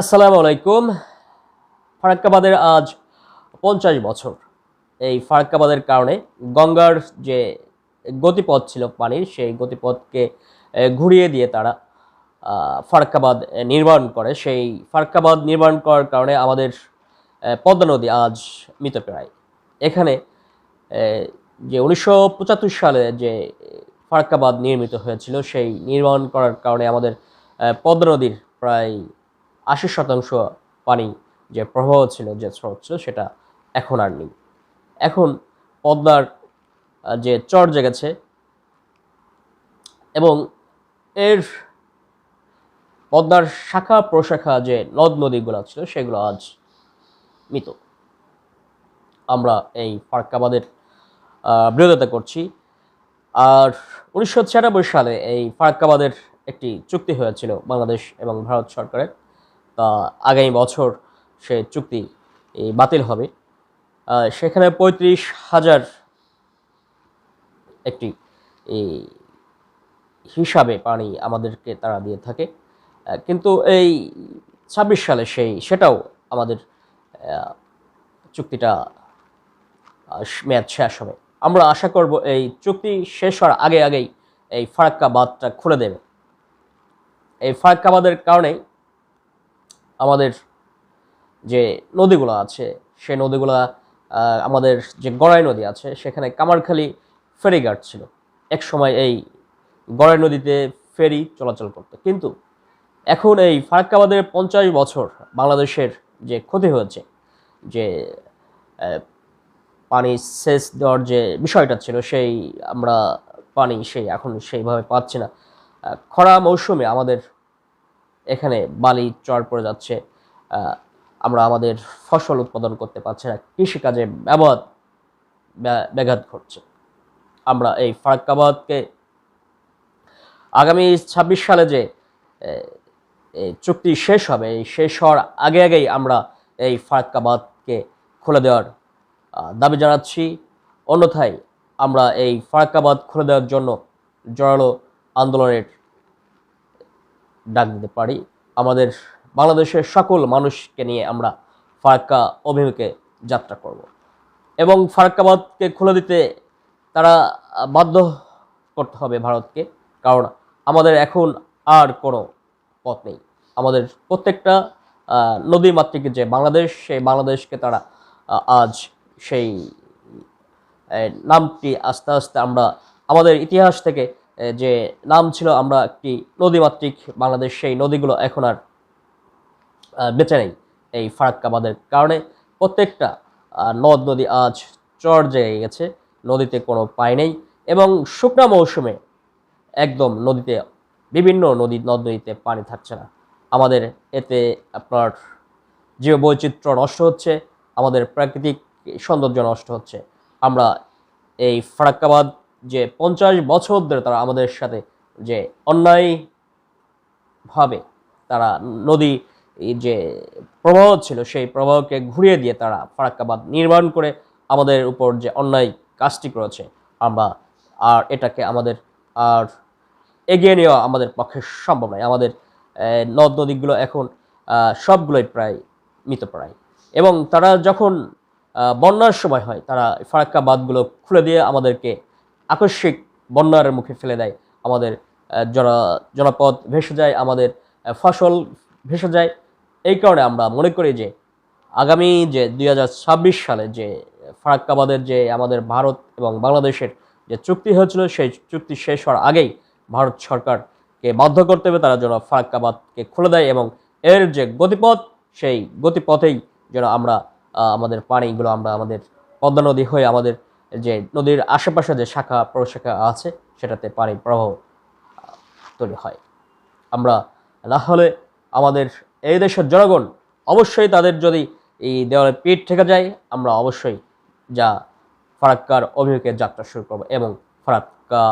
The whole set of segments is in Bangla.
আসসালামু আলাইকুম। ফারাক্কাবাদের আজ পঞ্চাশ বছর। এই ফারাক্কাবাদের কারণে গঙ্গার যে গতিপথ ছিল পানির, সেই গতিপথকে ঘুরিয়ে দিয়ে তারা ফারাক্কাবাদ নির্মাণ করে। সেই ফারাক্কাবাদ নির্মাণ করার কারণে আমাদের পদ্মা নদী আজ মৃতপ্রায়। এখানে যে উনিশশো পঁচাত্তর সালে যে ফারাক্কাবাদ নির্মিত হয়েছিল, সেই নির্মাণ করার কারণে আমাদের পদ্মা নদীর প্রায় আশি শতাংশ পানি যে প্রবাহ ছিল, যে স্রোত ছিল, সেটা এখন আর নেই। এখন পদ্মার যে চর জেগেছে এবং এর পদ্মার শাখা প্রশাখা যে নদ নদীগুলো ছিল, সেগুলো আজ মৃত। আমরা এই ফারাক্কাবাদের বিরোধিতা করছি। আর উনিশশো ছিয়ানব্বই সালে এই ফারাক্কাবাদের একটি চুক্তি হয়েছিল বাংলাদেশ এবং ভারত সরকারের। আগামী বছর সে চুক্তি বাতিল হবে। সেখানে পঁয়ত্রিশ হাজার একটি হিসাবে পানি আমাদেরকে তারা দিয়ে থাকে। কিন্তু এই ছাব্বিশ সালে সেই, সেটাও আমাদের চুক্তিটা মেয়াদ শেষ হবে। আমরা আশা করব এই চুক্তি শেষ হওয়ার আগে আগেই এই ফারাক্কা বাঁধটা খুলে দেবে। এই ফারাক্কা বাঁধের কারণেই আমাদের যে নদীগুলো আছে, সেই নদীগুলো আমাদের যে গড়াই নদী আছে, সেখানে কামারখালি ফেরিঘাট ছিল। এক সময় এই গড়াই নদীতে ফেরি চলাচল করতো। কিন্তু এখন এই ফারাক্কাবাদের পঞ্চাশ বছর বাংলাদেশের যে ক্ষতি হয়েছে, যে পানি সেচ দেওয়ার যে বিষয়টা ছিল, সেই আমরা পানি সেই এখন সেইভাবে পাচ্ছি না। খরা মৌসুমে আমাদের এখানে বালি চর পড়ে যাচ্ছে। আমরা আমাদের ফসল উৎপাদন করতে পারছি না। কৃষিকাজে ব্যবহার ব্য- ব্যাঘাত ঘটছে। আমরা এই ফারাক্কাবাদকে আগামী ছাব্বিশ সালে যে চুক্তি শেষ হবে, এই শেষ হওয়ার আগে আগেই আমরা এই ফারাক্কাবাদকে খুলে দেওয়ার দাবি জানাচ্ছি। অন্যথায় আমরা এই ফারাক্কাবাদ খুলে দেওয়ার জন্য জোরালো আন্দোলনের ডাক দিতে পারি। আমাদের বাংলাদেশের সকল মানুষকে নিয়ে আমরা ফারাক্কা অভিমুখে যাত্রা করব। এবং ফারাক্কাবাদকে খুলে দিতে তারা বাধ্য করতে হবে ভারতকে কারণ আমাদের এখন আর কোনো পথ নেই। আমাদের প্রত্যেকটা আহ, নদীমাতৃক যে বাংলাদেশ সেই বাংলাদেশকে তারা আজ সেই নামটি আস্তে আস্তে আমরা আমাদের ইতিহাস থেকে যে নাম ছিল, আমরা একটি নদীমাতৃক বাংলাদেশ, সেই নদীগুলো এখন আর বেঁচে নেই এই ফারাক্কাবাদের কারণে। প্রত্যেকটা নদ, নদী আজ চর জেগে গেছে, নদীতে কোনো পায় নেই এবং শুকনা মৌসুমে একদম নদীতে, বিভিন্ন নদী, নদ নদীতে পানি থাকছে না। আমাদের এতে আপনার জীব বৈচিত্র্য নষ্ট হচ্ছে, আমাদের প্রাকৃতিক সৌন্দর্য নষ্ট হচ্ছে। আমরা এই ফারাক্কাবাদ যে পঞ্চাশ বছর ধরে তারা আমাদের সাথে যে অন্যায় ভাবে তারা নদী যে প্রবাহ ছিল, সেই প্রবাহকে ঘুরিয়ে দিয়ে তারা ফারাক্কাবাদ নির্মাণ করে আমাদের উপর যে অন্যায় কাজটি করেছে, আমরা আর এটাকে আমাদের আর এগিয়ে নেওয়া আমাদের পক্ষে সম্ভব নয়। আমাদের নদ নদীগুলো এখন সবগুলোই প্রায় মৃতপ্রায়। এবং তারা যখন বন্যার সময় হয়, তারা ফারাক্কাবাদগুলো খুলে দিয়ে আমাদেরকে আকস্মিক বন্যার মুখে ফেলে দেয় আমাদের জনা, জনপদ, ভেসে যায় আমাদের ফসল ভেসে যায়। এই কারণে আমরা মনে করি যে আগামী যে দু হাজার ছাব্বিশ সালে যে ফারাক্কাবাদের যে আমাদের ভারত এবং বাংলাদেশের যে চুক্তি হয়েছিল, সেই চুক্তি শেষ হওয়ার আগেই ভারত সরকারকে বাধ্য করতে হবে, তারা যেন ফারাক্কাবাদকে খুলে দেয় এবং এর যে গতিপথ, সেই গতিপথেই যেন আমরা আমাদের পানিগুলো আমরা আমাদের পদ্মা নদী হয়ে আমাদের যে নদীর আশেপাশে যে শাখা প্রশাখা আছে, সেটাতে পানির প্রবাহ তৈরি হয়। আমরা না হলে আমাদের এই দেশের জনগণ অবশ্যই তাদের যদি এই দেওয়ালে পিঠ থেকে যায়, আমরা অবশ্যই যা ফারাক্কার অভিমুখে যাত্রা শুরু করব এবং ফারাক্কা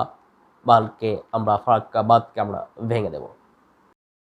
বাঁধকে আমরা, ফারাক্কা বাঁধকে আমরা ভেঙে দেব।